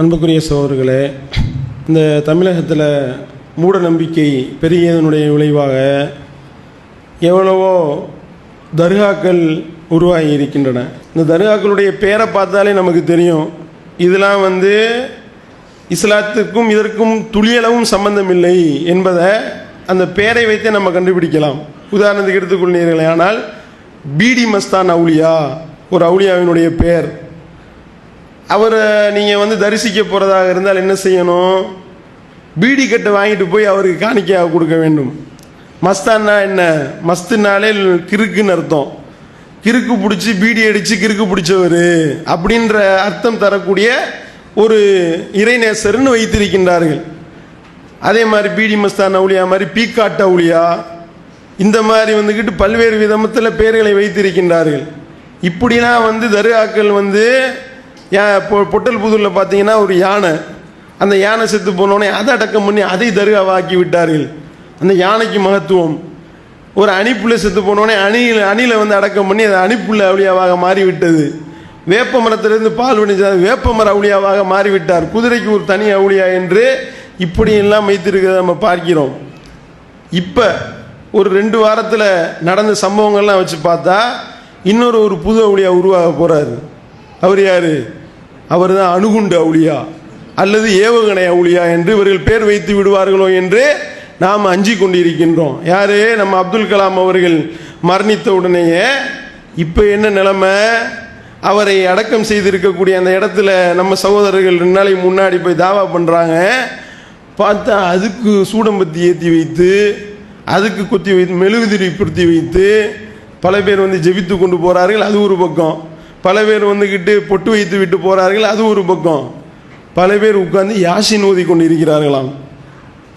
அன்புக்குரிய சோர்களே இந்த தமிழகத்தில் மூட நம்பிக்கை பெருகியதனுடைய விளைவாக எவ்வளவோ தர்காக்கள் உருவாகி இருக்கின்றன. இந்த தர்காக்களுடைய பேரை பார்த்தாலே நமக்கு தெரியும் இதெல்லாம் வந்து இஸ்லாத்துக்கும் இதற்கும் துளியளவும் சம்பந்தம் இல்லை என்பதை அந்த பேரை வைத்தே நம்ம கண்டுபிடிக்கலாம். உதாரணத்துக்கு எடுத்துக்கொள்கிறீர்களே ஆனால் பீடி மஸ்தான் அவுலியா ஒரு அவுலியாவினுடைய பேர். அவரை நீங்கள் வந்து தரிசிக்க போகிறதாக இருந்தால் என்ன செய்யணும்? பீடி கட்டை வாங்கிட்டு போய் அவருக்கு காணிக்கையாக கொடுக்க வேண்டும். மஸ்தான்னா என்ன? மஸ்துனாலே கிறுக்குன்னு அர்த்தம். கிறுக்கு பிடிச்சி பீடி அடித்து கிறுக்கு பிடிச்சவர் அப்படின்ற அர்த்தம் தரக்கூடிய ஒரு இறைநேசர்னு வைத்திருக்கின்றார்கள். அதே மாதிரி பீடி மஸ்தான் அவுளியா மாதிரி பீக்காட்ட அவுளியா இந்த மாதிரி வந்துக்கிட்டு பல்வேறு விதமத்தில் பெயர்களை வைத்திருக்கின்றார்கள். இப்படிலாம் வந்து தருகாக்கள் வந்து பொட்டல் புதூரில் பார்த்தீங்கன்னா ஒரு யானை. அந்த யானை செத்து போனோடனே அதை அடக்கம் பண்ணி அதை தர்காவாக்கி விட்டார்கள். அந்த யானைக்கு மகத்துவம். ஒரு அணிப்புள்ள செத்து போனோடனே அணியில் அணியில் வந்து அடக்கம் பண்ணி அது அணிப்புள்ள அவுளியாவாக மாறிவிட்டது. வேப்ப மரத்திலிருந்து பால் வடிஞ்சது வேப்ப மர அவுளியாவாக மாறிவிட்டார். குதிரைக்கு ஒரு தனி அவுளியா என்று இப்படியெல்லாம் வைத்திருக்கிறத நம்ம பார்க்கிறோம். இப்போ ஒரு ரெண்டு வாரத்தில் நடந்த சம்பவங்கள்லாம் வச்சு பார்த்தா இன்னொரு ஒரு புது அவுளியா உருவாக போகிறாரு அவர் யார்? அவர் தான் அணுகுண்டு அவுளியா? அல்லது ஏவுகணை அவுளியா என்று இவர்கள் பேர் வைத்து விடுவார்களோ என்று நாம் அஞ்சி கொண்டிருக்கின்றோம். யாரு நம்ம அப்துல் கலாம் அவர்கள் மரணித்த உடனேயே இப்போ என்ன நிலைமை? அவரை அடக்கம் செய்திருக்கக்கூடிய அந்த இடத்துல நம்ம சகோதரர்கள் ரெண்டு நாளைக்கு முன்னாடி போய் தாவா பண்ணுறாங்க பார்த்தா அதுக்கு சூடம்பத்தி ஏற்றி வைத்து அதுக்கு குத்தி வைத்து மெழுகுதிரி பொருத்தி வைத்து பல பேர் வந்து ஜெபித்து கொண்டு போகிறார்கள் அது ஒரு பக்கம். பல பேர் வந்துக்கிட்டு பொட்டு வைத்து விட்டு போகிறார்கள் அது ஒரு பக்கம். பல பேர் உட்காந்து யாசின் ஓதி கொண்டு இருக்கிறார்களாம்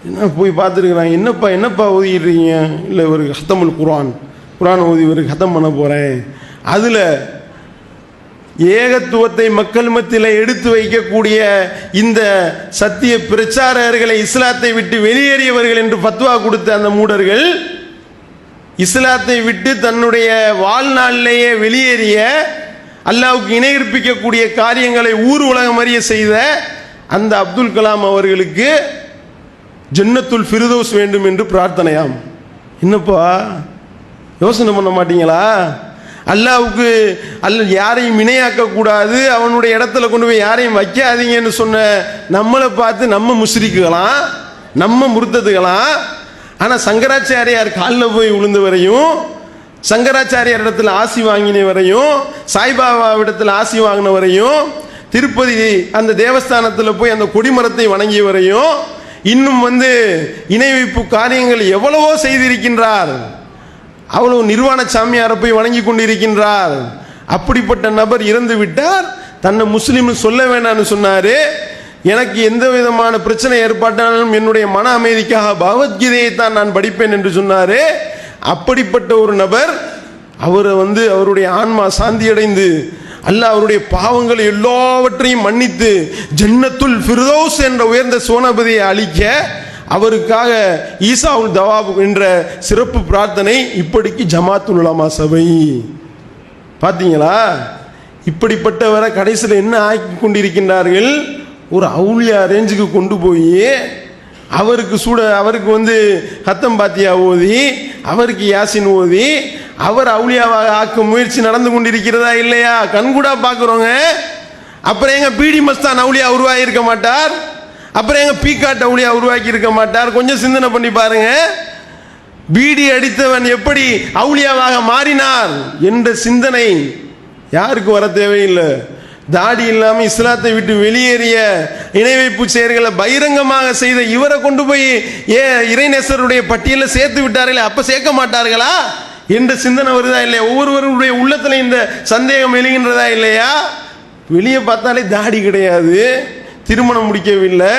என்ன போய் பார்த்துருக்குறாங்க என்னப்பா என்னப்பா ஓதிடுறீங்க இல்லை ஒரு ஹத்தமுல் குரான் குரான் ஓதி ஒரு ஹத்தம் பண்ண போகிறேன் அதில் ஏகத்துவத்தை மக்கள் மத்தியில் எடுத்து வைக்கக்கூடிய இந்த சத்திய பிரச்சாரர்களை இஸ்லாத்தை விட்டு வெளியேறியவர்கள் என்று பத்வா கொடுத்த அந்த மூடர்கள் இஸ்லாத்தை விட்டு தன்னுடைய வாழ்நாளிலேயே வெளியேறிய அல்லாவுக்கு இணையிற்பிக்கக்கூடிய காரியங்களை ஊர் உலகம் அறிய செய்த அந்த அப்துல் கலாம் அவர்களுக்கு ஜன்னத்துல் ஃபிருதோஸ் வேண்டும் என்று பிரார்த்தனையாம். என்னப்பா? யோசனை பண்ண மாட்டீங்களா? அல்லாவுக்கு அல்ல யாரையும் இணையாக்கக்கூடாது அவனுடைய இடத்துல கொண்டு போய் யாரையும் வைக்காதீங்கன்னு சொன்ன நம்மளை பார்த்து நம்ம முஸ்ரிக்குகளாம் நம்ம முருத்தத்துகளாம் ஆனால் சங்கராச்சாரியார் காலில் போய் விழுந்தவரையும் வரையும் சங்கராச்சாரியார் இடத்துல ஆசி வாங்கின வரையும் சாய்பாபாவிடத்தில் ஆசி வாங்கின வரையும் திருப்பதி அந்த தேவஸ்தானத்தில் போய் அந்த கொடிமரத்தை வணங்கிய வரையும் இன்னும் வந்து இணை வைப்பு காரியங்கள் எவ்வளவோ செய்திருக்கின்றார். அவ்வளவு நிர்வாண சாமியாரை போய் வணங்கி கொண்டிருக்கின்றார். அப்படிப்பட்ட நபர் இறந்து விட்டார். தன்னை முஸ்லீம் சொல்ல வேண்டாம்னு சொன்னாரு. எனக்கு எந்த விதமான பிரச்சனை ஏற்பட்டாலும் என்னுடைய மன அமைதிக்காக பகவத்கீதையை தான் நான் படிப்பேன் என்று சொன்னாரு. அப்படிப்பட்ட ஒரு நபர் அவரை வந்து அவருடைய ஆன்மா சாந்தி அடைந்து அல்ல அவருடைய பாவங்கள் எல்லாவற்றையும் மன்னித்து ஜன்னத்துல் ஃபிர்தோஸ் என்ற உயர்ந்த சோனபதியை அழிக்க அவருக்காக ஈசாவுல் தவாப் என்ற சிறப்பு பிரார்த்தனை இப்படிக்கு ஜமாத்துல் உலமா சபை. பார்த்தீங்களா இப்படிப்பட்டவரை கடைசியில் என்ன ஆக்கி கொண்டிருக்கின்றார்கள்? ஒரு அவுளியா ரேஞ்சுக்கு கொண்டு போய் அவருக்கு சூட அவருக்கு வந்து ஹத்தம் பாத்தியா ஓதி அவருக்கு யாசின் ஓதி அவர் அவுளியாவாக ஆக்கும் முயற்சி நடந்து கொண்டிருக்கிறதா இல்லையா? கண்கூடா பார்க்குறோங்க. அப்புறம் எங்க பிடி மஸ்தான் அவுளியா உருவாகி இருக்க மாட்டார். அப்புறம் எங்க பீக்காட் அவுளியா உருவாக்கி இருக்க மாட்டார். கொஞ்சம் சிந்தனை பண்ணி பாருங்க. பீடி அடித்தவன் எப்படி அவுளியாவாக மாறினார் என்ற சிந்தனை யாருக்கு வர தேவையில்லை? தாடி இல்லாமல் இஸ்லாத்தை விட்டு வெளியேறிய இணை வைப்பு செயல்களை பகிரங்கமாக செய்த இவரை கொண்டு போய் ஏ இறைநேசருடைய பட்டியலில் சேர்த்து விட்டார்களே அப்போ சேர்க்க மாட்டார்களா? என்ற சிந்தனை வருதா இல்லையா? ஒவ்வொருவருடைய உள்ளத்தில் இந்த சந்தேகம் எழுகின்றதா இல்லையா? வெளியே பார்த்தாலே தாடி கிடையாது திருமணம் முடிக்கவில்லை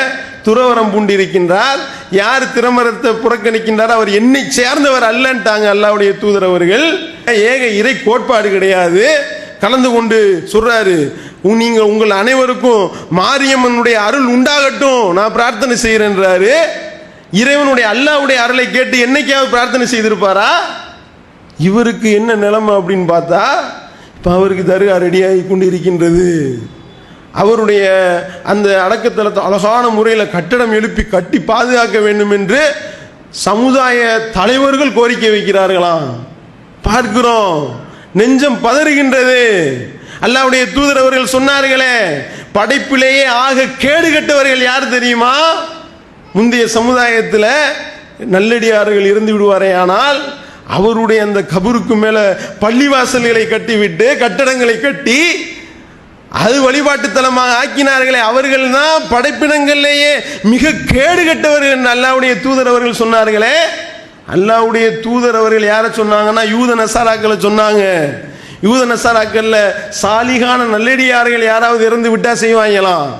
துறவரம் பூண்டிருக்கின்றார். யார் திருமணத்தை புறக்கணிக்கின்றார் அவர் என்னை சேர்ந்தவர் அல்லன்ட்டாங்க அல்லாவுடைய தூதரவர்கள் ஏக இறை கோட்பாடு கிடையாது. கலந்து கொண்டு சொல்றாரு நீங்கள் உங்கள் அனைவருக்கும் மாரியம்மனுடைய அருள் உண்டாகட்டும். நான் பிரார்த்தனை செய்கிறேன்றாரு. இறைவனுடைய அல்லாவுடைய அருளை கேட்டு என்னைக்காவது பிரார்த்தனை செய்திருப்பாரா? இவருக்கு என்ன நிலைமை அப்படின்னு பார்த்தா இப்போ அவருக்கு தருகா ரெடியாகி கொண்டு இருக்கின்றது அவருடைய அந்த அடக்கத்தலத்தை அழகான முறையில் கட்டடம் எழுப்பி கட்டி பாதுகாக்க வேண்டும் என்று சமுதாய தலைவர்கள் கோரிக்கை வைக்கிறார்களாம். பார்க்கிறோம். நெஞ்சம் பதறுகின்றது. அல்லாவுடைய தூதர் அவர்கள் சொன்னார்களே படைப்பிலேயே ஆக கேடு கட்டவர்கள் யார் தெரியுமா? முந்தைய சமுதாயத்தில் நல்லடியார்கள் இருந்து விடுவாரே ஆனால் அவருடைய அந்த கபருக்கு மேலே பள்ளிவாசல்களை கட்டிவிட்டு கட்டடங்களை கட்டி அது வழிபாட்டுத்தலமாக ஆக்கினார்களே அவர்கள் தான் படைப்பினங்களிலேயே மிக கேடு கட்டவர்கள் என்று அல்லாவுடைய தூதர் அவர்கள் சொன்னார்களே. அல்லாவுடைய தூதர் அவர்கள் யாரை சொன்னாங்கன்னா யூத நசாராக்களை சொன்னாங்க. யூத நசாராக்களில் சாலிகான நல்லடியார்கள் யாராவது இறந்து விட்டா செய்வாங்களாம்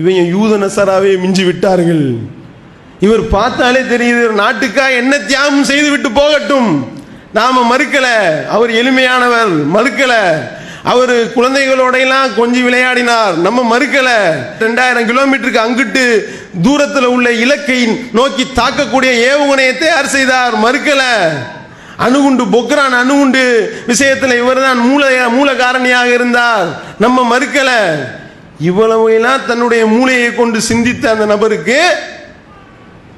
இவங்க யூத நசாராவே மிஞ்சி விட்டார்கள். இவர் பார்த்தாலே தெரியுது நாட்டுக்கா என்ன தியாகம் செய்து விட்டு போகட்டும். நாம மறுக்கல அவர் எளிமையானவர் மறுக்கல. அவர் குழந்தைகளோட எல்லாம் கொஞ்சம் விளையாடினார் நம்ம மறுக்கல. ரெண்டாயிரம் கிலோமீட்டருக்கு அங்கிட்டு தூரத்தில் உள்ள இலக்கை நோக்கி தாக்கக்கூடிய ஏவுகணையை தயார் செய்தார்? மறுக்கல. அணுகுண்டு பொக்ரான் அணுகுண்டு விஷயத்தில் இவர்தான் மூல மூல காரணியாக இருந்தார். நம்ம மறுக்கலை. இவ்வளவு எல்லாம் தன்னுடைய மூளையை கொண்டு சிந்தித்த அந்த நபருக்கு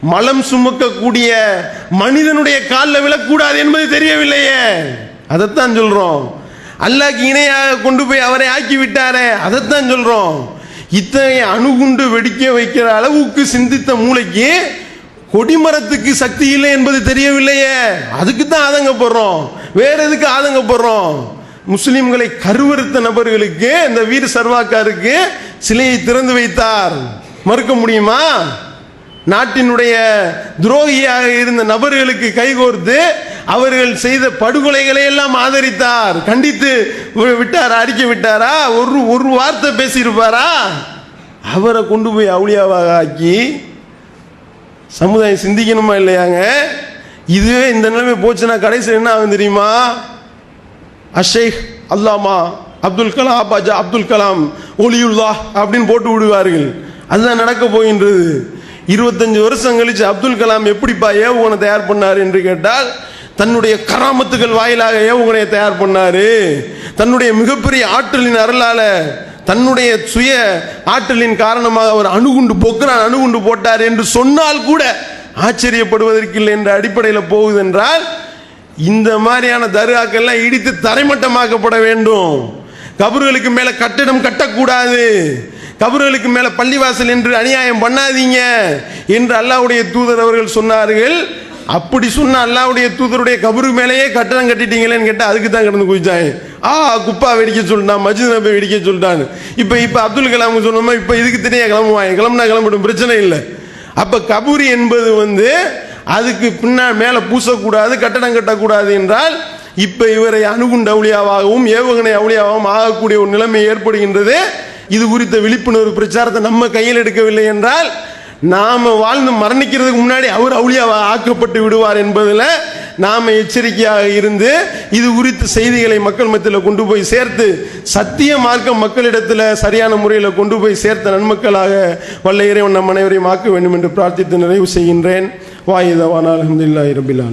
மலம் சுமக்கக்கூடிய மனிதனுடைய காலில் விழக்கூடாது என்பது தெரியவில்லையே. அதைத்தான் சொல்கிறோம் அல்லாக்கு இணையாக கொண்டு போய் அவரை ஆக்கி விட்டாரே அதைத்தான் சொல்கிறோம் இத்தகைய அணுகுண்டு வெடிக்க வைக்கிற அளவுக்கு சிந்தித்த மூளைக்கு கொடிமரத்துக்கு சக்தி இல்லை என்பது தெரியவில்லையே. அதுக்கு தான் ஆதங்கப்படுறோம். வேற எதுக்கு ஆதங்கப்படுறோம்? முஸ்லிம்களை கருவறுத்த நபர்களுக்கு இந்த வீர சர்வாக்காருக்கு சிலையை திறந்து வைத்தார். மறுக்க முடியுமா? நாட்டினுடைய துரோகியாக இருந்த நபர்களுக்கு கைகோர்த்து அவர்கள் செய்த படுகொலைகளை எல்லாம் ஆதரித்தார். கண்டித்து விட்டாரா? அடிக்க விட்டாரா? ஒரு ஒரு வார்த்தை பேசியிருப்பாரா? அவரை கொண்டு போய் அவுளியாவாக ஆக்கி சமுதாயம் சிந்திக்கணுமா இல்லையாங்க? இதுவே இந்த நிலைமை போச்சுன்னா கடைசியில் என்ன ஆகும் தெரியுமா? அஷேக் அல்லாமா அப்துல் கலாம் அப்பாஜா அப்துல் கலாம் ஒலியுல்லா அப்படின்னு போட்டு விடுவார்கள். அதுதான் நடக்க போகின்றது. இருபத்தஞ்சு வருஷம் கழிச்சு அப்துல் கலாம் எப்படிப்பா ஏவுகணை தயார் பண்ணார் என்று கேட்டால் தன்னுடைய கராமத்துகள் வாயிலாக ஏவுகணையை தயார் பண்ணாரு. தன்னுடைய மிகப்பெரிய ஆற்றலின் அருளால தன்னுடைய சுய ஆற்றலின் காரணமாக அவர் அணுகுண்டு பொக்கிறான் அணுகுண்டு போட்டார் என்று சொன்னால் கூட ஆச்சரியப்படுவதற்கில்லை என்ற அடிப்படையில் போகுது என்றால் இந்த மாதிரியான தர்காக்கள்லாம் இடித்து தரைமட்டமாக்கப்பட வேண்டும். கபர்களுக்கு மேலே கட்டிடம் கட்டக்கூடாது. கபர்களுக்கு மேலே பள்ளிவாசல் என்று அநியாயம் பண்ணாதீங்க என்று அல்லாவுடைய தூதர் அவர்கள் சொன்னார்கள். அப்படி சொன்ன அல்லாவுடைய தூதருடைய கபரு மேலேயே கட்டணம் கட்டிட்டீங்களேன்னு கேட்டால் அதுக்கு தான் கிடந்து குதிச்சாங்க. ஆ குப்பா வெடிக்க சொல்லிட்டான் மஜித் நபி வெடிக்க சொல்லிட்டான் இப்போ இப்போ அப்துல் கலாம் சொன்னோமா இப்போ இதுக்கு தனியாக கிளம்புவாங்க. கிளம்புனா கிளம்பட்டும் பிரச்சனை இல்லை. அப்போ கபூரி என்பது வந்து அதுக்கு பின்னா மேலே பூசக்கூடாது கட்டடம் கட்டக்கூடாது என்றால் இப்போ இவரை அணுகுண்ட அவுளியாவாகவும் ஏவுகணை அவுளியாவாகவும் ஆகக்கூடிய ஒரு நிலைமை ஏற்படுகின்றது. இது குறித்த விழிப்புணர்வு பிரச்சாரத்தை நம்ம கையில் எடுக்கவில்லை என்றால் நாம் வாழ்ந்து மரணிக்கிறதுக்கு முன்னாடி அவர் அவுளியாக ஆக்கப்பட்டு விடுவார் என்பதில் நாம் எச்சரிக்கையாக இருந்து இது குறித்த செய்திகளை மக்கள் மத்தியில் கொண்டு போய் சேர்த்து சத்திய மார்க்கம் மக்களிடத்தில் சரியான முறையில் கொண்டு போய் சேர்த்த நன்மக்களாக வல்ல இறைவன் நம் அனைவரையும் ஆக்க வேண்டும் என்று பிரார்த்தித்து நிறைவு செய்கின்றேன். வாயுதவானால் அஹமதுல்லா ரபில்